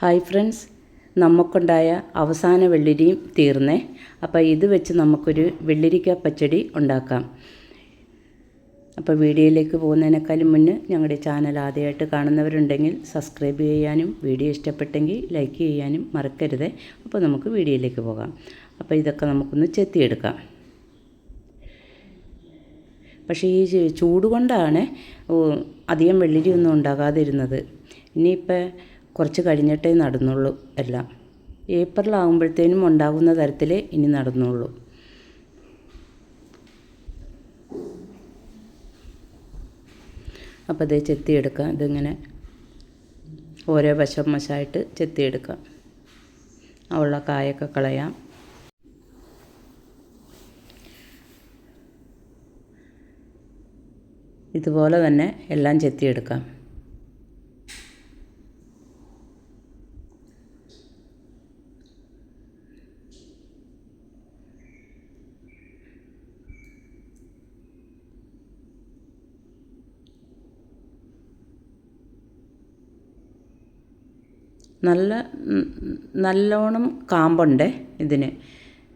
Hi friends നമുക്കുണ്ടായ അവസാന വെള്ളിരിയും തീർന്നേ. അപ്പോൾ ഇത് വെച്ച് നമുക്കൊരു വെള്ളിരിക്ക പച്ചടി ഉണ്ടാക്കാം. അപ്പോൾ വീഡിയോയിലേക്ക് പോകുന്നതിനേക്കാളും മുന്നേ ഞങ്ങളുടെ ചാനൽ ആദ്യമായിട്ട് കാണുന്നവരുണ്ടെങ്കിൽ സബ്സ്ക്രൈബ് ചെയ്യാനും വീഡിയോ ഇഷ്ടപ്പെട്ടെങ്കിൽ ലൈക്ക് ചെയ്യാനും മറക്കരുത്. അപ്പോൾ നമുക്ക് വീഡിയോയിലേക്ക് പോകാം. അപ്പോൾ ഇതൊക്കെ നമുക്കൊന്ന് ചെത്തിയെടുക്കാം. പക്ഷേ ഈ ചൂട് കൊണ്ടാണ് അധികം വെള്ളിരി ഒന്നും ഉണ്ടാകാതിരുന്നത്. ഇനിയിപ്പോൾ കുറച്ച് കഴിഞ്ഞിട്ടേ നടന്നുള്ളൂ എല്ലാം. ഏപ്രിലാകുമ്പോഴത്തേനും ഉണ്ടാകുന്ന തരത്തിൽ ഇനി നടന്നുള്ളൂ. അപ്പോൾ ഇത് ചെത്തിയെടുക്കാം. ഇതിങ്ങനെ ഓരോ വശം വശമായിട്ട് ചെത്തിയെടുക്കാം. ഉള്ള കായൊക്കെ കളയാം. ഇതുപോലെ തന്നെ എല്ലാം ചെത്തിയെടുക്കാം. നല്ല നല്ലോണം കാമ്പുണ്ട് ഇതിന്.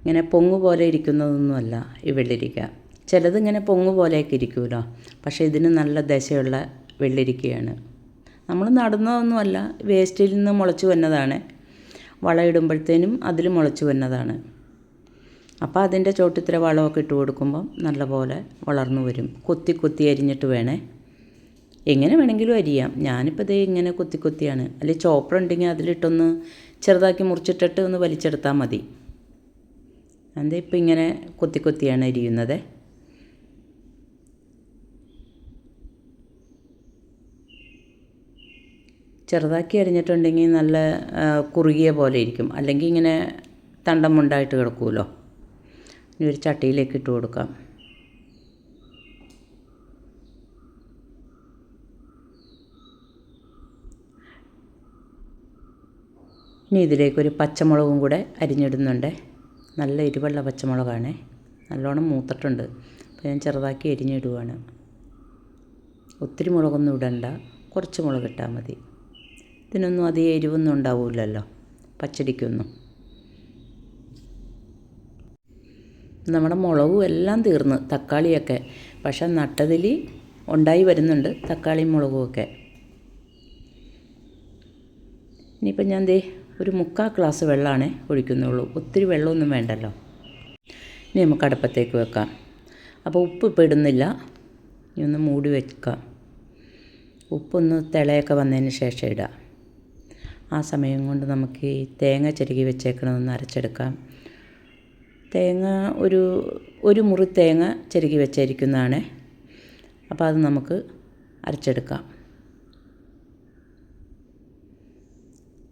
ഇങ്ങനെ പൊങ്ങ് പോലെ ഇരിക്കുന്നതൊന്നുമല്ല ഈ വെള്ളരിക്ക. ചിലത് ഇങ്ങനെ പൊങ്ങ് പോലെയൊക്കെ ഇരിക്കുമല്ലോ പക്ഷേ ഇതിന് നല്ല ദശയുള്ള വെള്ളരിക്കയാണ്. നമ്മൾ നടന്നതൊന്നുമല്ല വേസ്റ്റിൽ നിന്ന് മുളച്ച് വന്നതാണ്. വളമിടുമ്പോഴത്തേനും അതിൽ മുളച്ച് വന്നതാണ്. അപ്പോൾ അതിന്റെ ചോട്ടിത്തിരി വളമൊക്കെ ഇട്ട് കൊടുക്കുമ്പം നല്ലപോലെ വളർന്നു വരും. കൊത്തി കൊത്തി അരിഞ്ഞിട്ട് വേണേ. എങ്ങനെ വേണമെങ്കിലും അരിയാം. ഞാനിപ്പോൾ ഇതേ ഇങ്ങനെ കൊത്തി കൊത്തിയാണ്. അല്ലെങ്കിൽ ചോപ്പർ ഉണ്ടെങ്കിൽ അതിലിട്ടൊന്ന് ചെറുതാക്കി മുറിച്ചിട്ടിട്ട് ഒന്ന് വലിച്ചെടുത്താൽ മതി. എന്താ ഇപ്പം ഇങ്ങനെ കൊത്തി കൊത്തിയാണ് അരിയുന്നത്? ചെറുതാക്കി അരിഞ്ഞിട്ടുണ്ടെങ്കിൽ നല്ല കുറുകിയ പോലെ ഇരിക്കും. അല്ലെങ്കിൽ ഇങ്ങനെ തണ്ടമുണ്ടായിട്ട് കിടക്കുമല്ലോ. ഇനി ഒരു ചട്ടിയിലേക്ക് ഇട്ട് കൊടുക്കാം. ഇനി ഇതിലേക്കൊരു പച്ചമുളകും കൂടെ അരിഞ്ഞിടുന്നുണ്ട്. നല്ല എരിവുള്ള പച്ചമുളകാണ്. നല്ലോണം മൂത്തിട്ടുണ്ട്. അപ്പോൾ ഞാൻ ചെറുതാക്കി അരിഞ്ഞിടുവാണ് ഒത്തിരി മുളകൊന്നും ഇടണ്ട. കുറച്ച് മുളക് ഇട്ടാൽ മതി. ഇതിനൊന്നും അധികം എരിവൊന്നും ഉണ്ടാവില്ലല്ലോ. പച്ചടിക്കൊന്നും. നമ്മുടെ മുളകും എല്ലാം തീർന്ന്. തക്കാളിയൊക്കെ. പക്ഷെ നട്ടതിൽ ഉണ്ടായി വരുന്നുണ്ട് തക്കാളിയും മുളകുമൊക്കെ ഇനിയിപ്പോൾ ഇനിയിപ്പം ഞാൻ ദേ ഒരു മുക്കാൽ ഗ്ലാസ് വെള്ളമാണ് ഒഴിക്കുന്നുള്ളൂ. ഒത്തിരി വെള്ളമൊന്നും വേണ്ടല്ലോ. ഇനി നമുക്ക് അടുപ്പത്തേക്ക് വെക്കാം. അപ്പോൾ ഉപ്പ് ഇപ്പോൾ ഇടുന്നില്ല. ഇനി ഒന്ന് മൂടി വെക്കാം. ഉപ്പൊന്ന് തിളയൊക്കെ വന്നതിന് ശേഷം ഇടാം. ആ സമയം കൊണ്ട് നമുക്ക് ഈ തേങ്ങ ചെരുകി വെച്ചേക്കണമെന്ന് അരച്ചെടുക്കാം. തേങ്ങ ഒരു ഒരു മുറി തേങ്ങ ചെരുകി വെച്ചിരിക്കുന്നതാണ്. അപ്പോൾ അത് നമുക്ക് അരച്ചെടുക്കാം.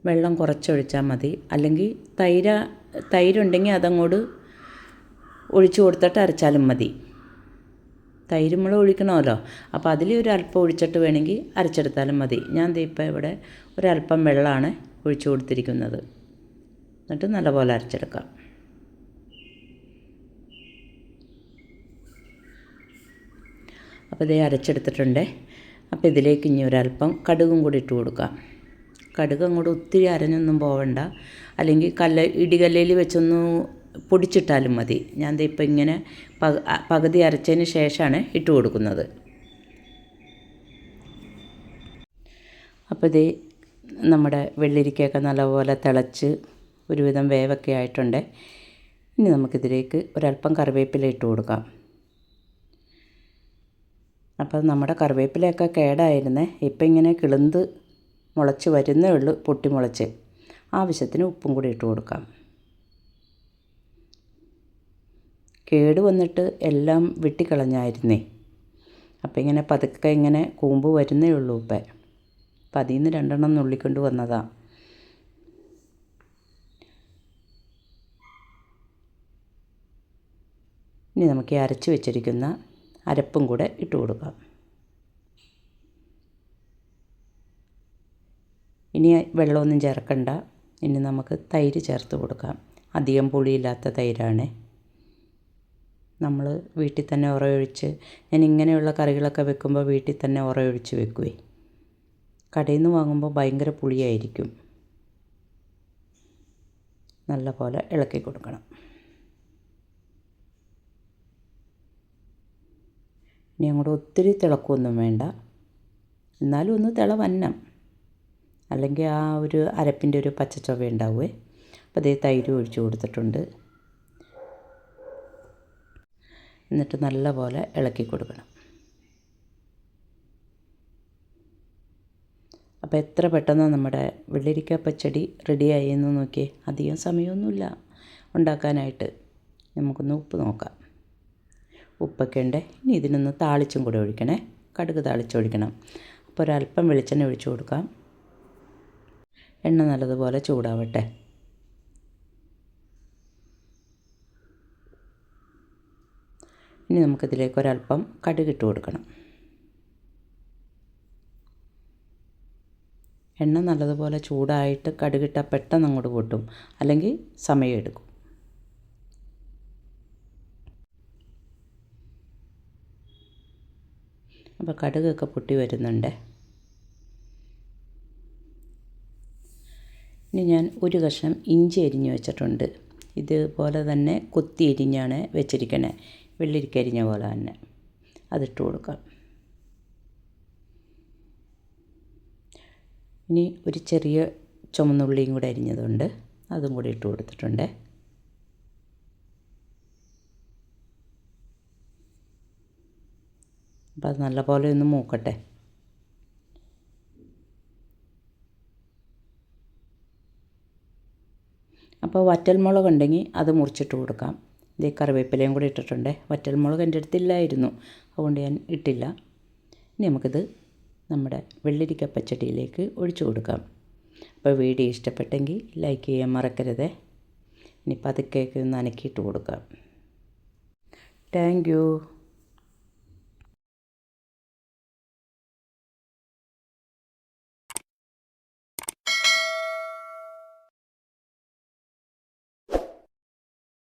വെള്ളം കുറച്ചൊഴിച്ചാൽ മതി. അല്ലെങ്കിൽ തൈര തൈരുണ്ടെങ്കിൽ അതങ്ങോട്ട് ഒഴിച്ച് കൊടുത്തിട്ട് അരച്ചാലും മതി. തൈര് നമ്മൾ ഒഴിക്കണമല്ലോ. അപ്പോൾ അതിൽ ഒരു അല്പം ഒഴിച്ചിട്ട് വേണമെങ്കിൽ അരച്ചെടുത്താലും മതി. ഞാൻ ഇപ്പോൾ ഇവിടെ ഒരല്പം വെള്ളമാണ് ഒഴിച്ചു കൊടുത്തിരിക്കുന്നത്. എന്നിട്ട് നല്ലപോലെ അരച്ചെടുക്കാം. അപ്പോൾ ഇതേ അരച്ചെടുത്തിട്ടുണ്ട്. അപ്പോൾ ഇതിലേക്ക് ഇനി ഒരല്പം കടുകും കൂടി ഇട്ട് കൊടുക്കാം. കടുക് അങ്ങോട്ട് ഒത്തിരി അരഞ്ഞൊന്നും പോവണ്ട. അല്ലെങ്കിൽ കല്ല് ഇടികല്ലയിൽ വെച്ചൊന്ന് പൊടിച്ചിട്ടാലും മതി. ഞാൻ ദേ ഇപ്പം ഇങ്ങനെ പക പകുതി അരച്ചതിന് ശേഷമാണ് ഇട്ട് കൊടുക്കുന്നത്. അപ്പോൾ ഇത് നമ്മുടെ വെള്ളരിക്കയൊക്കെ നല്ലപോലെ തിളച്ച് ഒരുവിധം വേവൊക്കെ ആയിട്ടുണ്ട്. ഇനി നമുക്കിതിലേക്ക് ഒരല്പം കറിവേപ്പില ഇട്ട് കൊടുക്കാം. അപ്പോൾ നമ്മുടെ കറിവേപ്പിലയൊക്കെ കേടായിരുന്നേ. ഇപ്പം ഇങ്ങനെ കിളുന്ത് മുളച്ച് വരുന്നേ ഉള്ളൂ പൊട്ടി മുളച്ച് ആവശ്യത്തിന് ഉപ്പും കൂടി ഇട്ട് കൊടുക്കാം. കേട് വന്നിട്ട് എല്ലാം വെട്ടിക്കളഞ്ഞായിരുന്നേ. അപ്പം ഇങ്ങനെ പതുക്കെ ഇങ്ങനെ കൂമ്പ് വരുന്നേ ഉള്ളൂ ഇപ്പം. അപ്പം അതിൽ നിന്ന് രണ്ടെണ്ണം നുള്ളിക്കൊണ്ട് വന്നതാണ് ഇനി നമുക്ക് ഈ അരച്ച് വെച്ചിരിക്കുന്ന അരപ്പും കൂടെ ഇട്ട് കൊടുക്കാം. ഇനി വെള്ളമൊന്നും ചേർക്കണ്ട. ഇനി നമുക്ക് തൈര് ചേർത്ത് കൊടുക്കാം. അധികം പുളിയില്ലാത്ത തൈരാണ്. നമ്മൾ വീട്ടിൽ തന്നെ ഉറയൊഴിച്ച് ഞാൻ ഇങ്ങനെയുള്ള കറികളൊക്കെ വെക്കുമ്പോൾ വീട്ടിൽ തന്നെ ഉറയൊഴിച്ച് വെക്കുവേ. കടയിൽ നിന്ന് വാങ്ങുമ്പോൾ ഭയങ്കര പുളിയായിരിക്കും. നല്ല പോലെ ഇളക്കി കൊടുക്കണം. ഇനി അങ്ങോട്ട് ഒത്തിരി തിളക്കൊന്നും വേണ്ട. എന്നാലും ഒന്ന് തിള വന്നം. അല്ലെങ്കിൽ ആ ഒരു അരപ്പിന്റെ ഒരു പച്ചച്ചൊവ ഉണ്ടാവുമേ അപ്പോൾ അതേ തൈര് ഒഴിച്ച് കൊടുത്തിട്ടുണ്ട്. എന്നിട്ട് നല്ലപോലെ ഇളക്കി കൊടുക്കണം. അപ്പോൾ എത്ര പെട്ടെന്ന് നമ്മുടെ വെള്ളരിക്ക പച്ചടി റെഡിയായി എന്ന് നോക്കിയേ. അധികം സമയമൊന്നുമില്ല. ഉണ്ടാക്കാനായിട്ട് നമുക്കൊന്ന് ഉപ്പ് നോക്കാം. ഉപ്പൊക്കെ ഉണ്ട്. ഇനി ഇതിനൊന്ന് താളിച്ചും കൂടെ ഒഴിക്കണേ. കടുക് താളിച്ചൊഴിക്കണം. അപ്പോൾ ഒരല്പം വെളിച്ചെണ്ണ ഒഴിച്ചു കൊടുക്കാം. എണ്ണ നല്ലതുപോലെ ചൂടാവട്ടെ. ഇനി നമുക്കിതിലേക്ക് ഒരല്പം കടുക് ഇട്ട് കൊടുക്കണം. എണ്ണ നല്ലതുപോലെ ചൂടായിട്ട് കടുകിട്ടാൽ പെട്ടെന്ന് അങ്ങോട്ട് പൊട്ടും. അല്ലെങ്കിൽ സമയമെടുക്കും അപ്പോൾ കടുകൊക്കെ പൊട്ടി വരുന്നുണ്ട്. ഇനി ഞാൻ ഒരു കഷ്ണം ഇഞ്ചി അരിഞ്ഞ് വെച്ചിട്ടുണ്ട്. ഇതുപോലെ തന്നെ കൊത്തി അരിഞ്ഞാണ് വെച്ചിരിക്കണേ. വെള്ളരിക്ക അരിഞ്ഞ പോലെ തന്നെ. അതിട്ട് കൊടുക്കാം. ഇനി ഒരു ചെറിയ ചുമന്നുള്ളിയും കൂടെ അരിഞ്ഞതുണ്ട്. അതും കൂടി ഇട്ട് കൊടുത്തിട്ടുണ്ട്. അപ്പോൾ അത് നല്ലപോലെ ഒന്ന് മൂക്കട്ടെ. അപ്പോൾ വറ്റൽമുളക് ഉണ്ടെങ്കിൽ അത് മുറിച്ചിട്ട് കൊടുക്കാം. ഇത് കറിവേപ്പിലയും കൂടി ഇട്ടിട്ടുണ്ട്. വറ്റൽമുളക് എന്റെ അടുത്തില്ലായിരുന്നു. അതുകൊണ്ട് ഞാൻ ഇട്ടില്ല. ഇനി നമുക്കിത് നമ്മുടെ വെള്ളരിക്ക പച്ചടിയിലേക്ക് ഒഴിച്ചു കൊടുക്കാം. അപ്പോൾ വീഡിയോ ഇഷ്ടപ്പെട്ടെങ്കിൽ ലൈക്ക് ചെയ്യാൻ മറക്കരുത്. ഇനി പതുക്കേക്ക് ഒന്ന് അനക്കിയിട്ട് കൊടുക്കാം. Thank you.